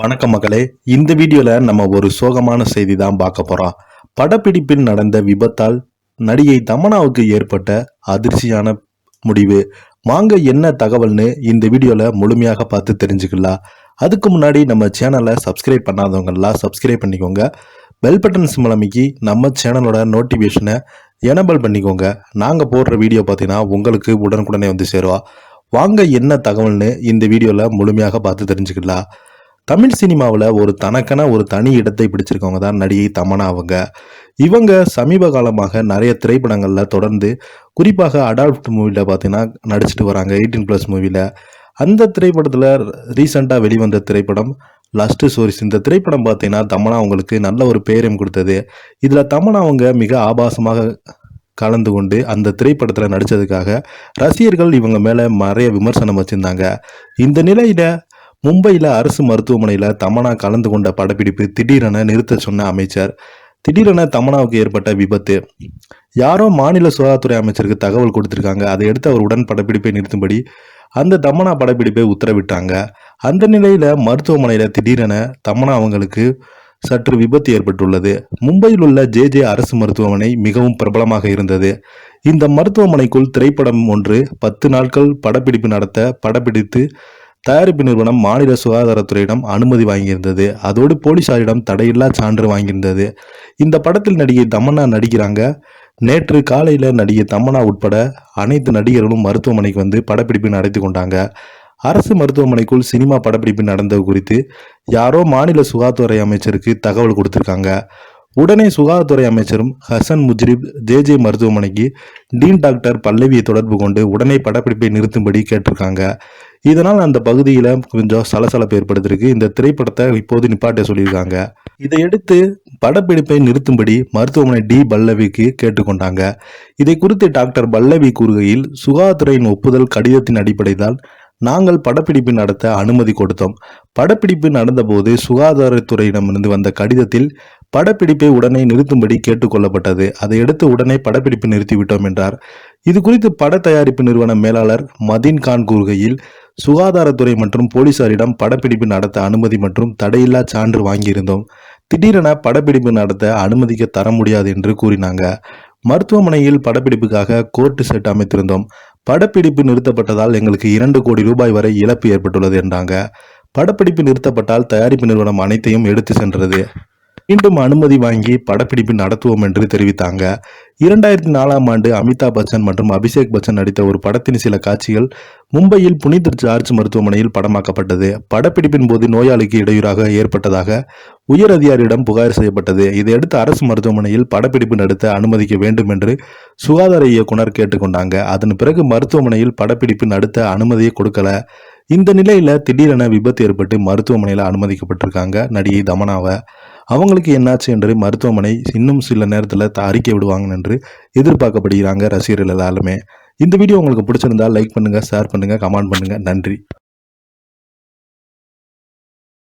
வணக்கம் மகளே. இந்த வீடியோல நம்ம ஒரு சோகமான செய்தி தான் பார்க்க போறோம். படப்பிடிப்பில் நடந்த விபத்தால் நடிகை தமனாவுக்கு ஏற்பட்ட அதிர்ச்சியான முடிவு. வாங்க என்ன தகவல்னு இந்த வீடியோல முழுமையாக பார்த்து தெரிஞ்சுக்கலாம். அதுக்கு முன்னாடி நம்ம சேனலை சப்ஸ்கிரைப் பண்ணாதவங்கெல்லாம் சப்ஸ்கிரைப் பண்ணிக்கோங்க. பெல் பட்டன்ஸ் சிம்பிள் நம்ம சேனலோட நோட்டிஃபிகேஷனை எனபிள் பண்ணிக்கோங்க. நாங்கள் போடுற வீடியோ பார்த்தீங்கன்னா உங்களுக்கு உடனுக்குடனே வந்து சேருவோம் வாங்க என்ன தகவல்னு இந்த வீடியோவில் முழுமையாக பார்த்து தெரிஞ்சுக்கலாம். தமிழ் சினிமாவில் ஒரு தனக்கென ஒரு தனி இடத்தை பிடிச்சிருக்கவங்க தான் நடிகை தமனா அவங்க. இவங்க சமீப காலமாக நிறைய திரைப்படங்களில் தொடர்ந்து குறிப்பாக அடால்ட் மூவியில் பார்த்தீங்கன்னா நடிச்சிட்டு வராங்க எயிட்டீன் ப்ளஸ் மூவியில் அந்த திரைப்படத்தில் ரீசெண்டாக வெளிவந்த திரைப்படம் லஸ்ட் ஸ்டோரிஸ் இந்த திரைப்படம் பார்த்தீங்கன்னா தமனா அவங்களுக்கு நல்ல ஒரு பேரம் கொடுத்தது. இதில் தமனா அவங்க மிக ஆபாசமாக கலந்து கொண்டு அந்த திரைப்படத்தில் நடித்ததுக்காக ரசிகர்கள் இவங்க மேலே நிறைய விமர்சனம் வச்சுருந்தாங்க. இந்த நிலையில் மும்பையில் அரசு மருத்துவமனையில் தமனா கலந்து கொண்ட படப்பிடிப்பு திடீரென நிறுத்த சொன்ன அமைச்சர். திடீரென தமனாவுக்கு ஏற்பட்ட விபத்து. யாரோ மாநில சுகாதாரத்துறை அமைச்சருக்கு தகவல் கொடுத்துருக்காங்க. அதை எடுத்து அவர் உடன் படப்பிடிப்பை நிறுத்தும்படி அந்த தமனா படப்பிடிப்பை உத்தரவிட்டாங்க. அந்த நிலையில் மருத்துவமனையில் திடீரென தமனா அவங்களுக்கு சற்று விபத்து ஏற்பட்டுள்ளது. மும்பையில் உள்ள ஜே ஜே அரசு மருத்துவமனை மிகவும் பிரபலமாக இருந்தது. இந்த மருத்துவமனைக்குள் திரைப்படம் ஒன்று பத்து நாட்கள் படப்பிடிப்பு நடத்த படப்பிடித்து தயாரிப்பு நிறுவனம் மாநில சுகாதாரத்துறையிடம் அனுமதி வாங்கியிருந்தது. அதோடு போலீசாரிடம் தடையில்லா சான்று வாங்கியிருந்தது. இந்த படத்தில் நடிகை தமன்னா நடிக்கிறாங்க. நேற்று காலையில் நடிகை தமன்னா உட்பட அனைத்து நடிகர்களும் மருத்துவமனைக்கு வந்து படப்பிடிப்பு நடத்தி கொண்டாங்க. அரசு மருத்துவமனைக்குள் சினிமா படப்பிடிப்பு நடந்தது குறித்து யாரோ மாநில சுகாதாரத்துறை அமைச்சருக்கு தகவல் கொடுத்துருக்காங்க. உடனே சுகாதாரத்துறை அமைச்சரும் ஹசன் முஜ்ரிப் ஜேஜே மருத்துவமனைக்கு டீன் டாக்டர் பல்லவியை தொடர்பு கொண்டு உடனே படப்பிடிப்பை நிறுத்தும்படி கேட்டிருக்காங்க. இதனால் அந்த பகுதியில் கொஞ்சம் சலசலப்பு ஏற்படுத்திருக்கு. இந்த திரைப்படத்தை இப்போது நிப்பாட்ட சொல்லியிருக்காங்க. இதையடுத்து படப்பிடிப்பை நிறுத்தும்படி மருத்துவமனை டி பல்லவிக்கு கேட்டுக்கொண்டாங்க. இதை குறித்து டாக்டர் பல்லவி கூறுகையில் சுகாதாரத்துறையின் ஒப்புதல் கடிதத்தின் அடிப்படையில் நாங்கள் படப்பிடிப்பு நடத்த அனுமதி கொடுத்தோம். படப்பிடிப்பு நடந்தபோது சுகாதாரத்துறையிடமிருந்து வந்த கடிதத்தில் படப்பிடிப்பை உடனே நிறுத்தும்படி கேட்டுக்கொள்ளப்பட்டது அதையடுத்து உடனே படப்பிடிப்பு நிறுத்திவிட்டோம் என்றார். இது குறித்து பட தயாரிப்பு நிறுவன மேலாளர் மதீன் கான் கூறுகையில் சுகாதாரத்துறை மற்றும் போலீசாரிடம் படப்பிடிப்பு நடத்த அனுமதி மற்றும் தடையில்லா சான்று வாங்கியிருந்தோம். திடீரென படப்பிடிப்பு நடத்த அனுமதிக்க தர முடியாது என்று கூறினாங்க. மருத்துவமனையில் படப்பிடிப்புக்காக கோர்ட்டு செட் அமைத்திருந்தோம். படப்பிடிப்பு நிறுத்தப்பட்டதால் எங்களுக்கு இரண்டு கோடி ரூபாய் வரை இழப்பு ஏற்பட்டுள்ளது என்றாங்க. படப்பிடிப்பு நிறுத்தப்பட்டால் தயாரிப்பு நிறுவனம் அனைத்தையும் எடுத்து சென்றது. மீண்டும் அனுமதி வாங்கி படப்பிடிப்பு நடத்துவோம் என்று தெரிவித்தாங்க. இரண்டாயிரத்தி நாலாம் ஆண்டு அமிதாப் பச்சன் மற்றும் அபிஷேக் பச்சன் நடித்த ஒரு படத்தின் சில காட்சிகள் மும்பையில் புனித ஜார்ஜ் மருத்துவமனையில் படமாக்கப்பட்டது. படப்பிடிப்பின் போது நோயாளிக்கு இடையூறாக ஏற்பட்டதாக உயர் அதிகாரியிடம் புகார் செய்யப்பட்டது. இதையடுத்து அரசு மருத்துவமனையில் படப்பிடிப்பு நடத்த அனுமதிக்க வேண்டும் என்று சுகாதார இயக்குனர் கேட்டுக்கொண்டாங்க. அதன் பிறகு மருத்துவமனையில் படப்பிடிப்பு நடத்த அனுமதியை கொடுக்கல. இந்த நிலையில திடீரென விபத்து ஏற்பட்டு மருத்துவமனையில் அனுமதிக்கப்பட்டிருக்காங்க நடிகை தமனாவை. அவங்களுக்கு என்னாச்சு என்று மருத்துவமனை இன்னும் சில நேரத்தில் அறிக்கை விடுவாங்க என்று எதிர்பார்க்கப்படுகிறாங்க ரசிகர்கள் எல்லாருமே. இந்த வீடியோ உங்களுக்கு பிடிச்சிருந்தா லைக் பண்ணுங்கள் ஷேர் பண்ணுங்கள் கமெண்ட் பண்ணுங்கள் நன்றி.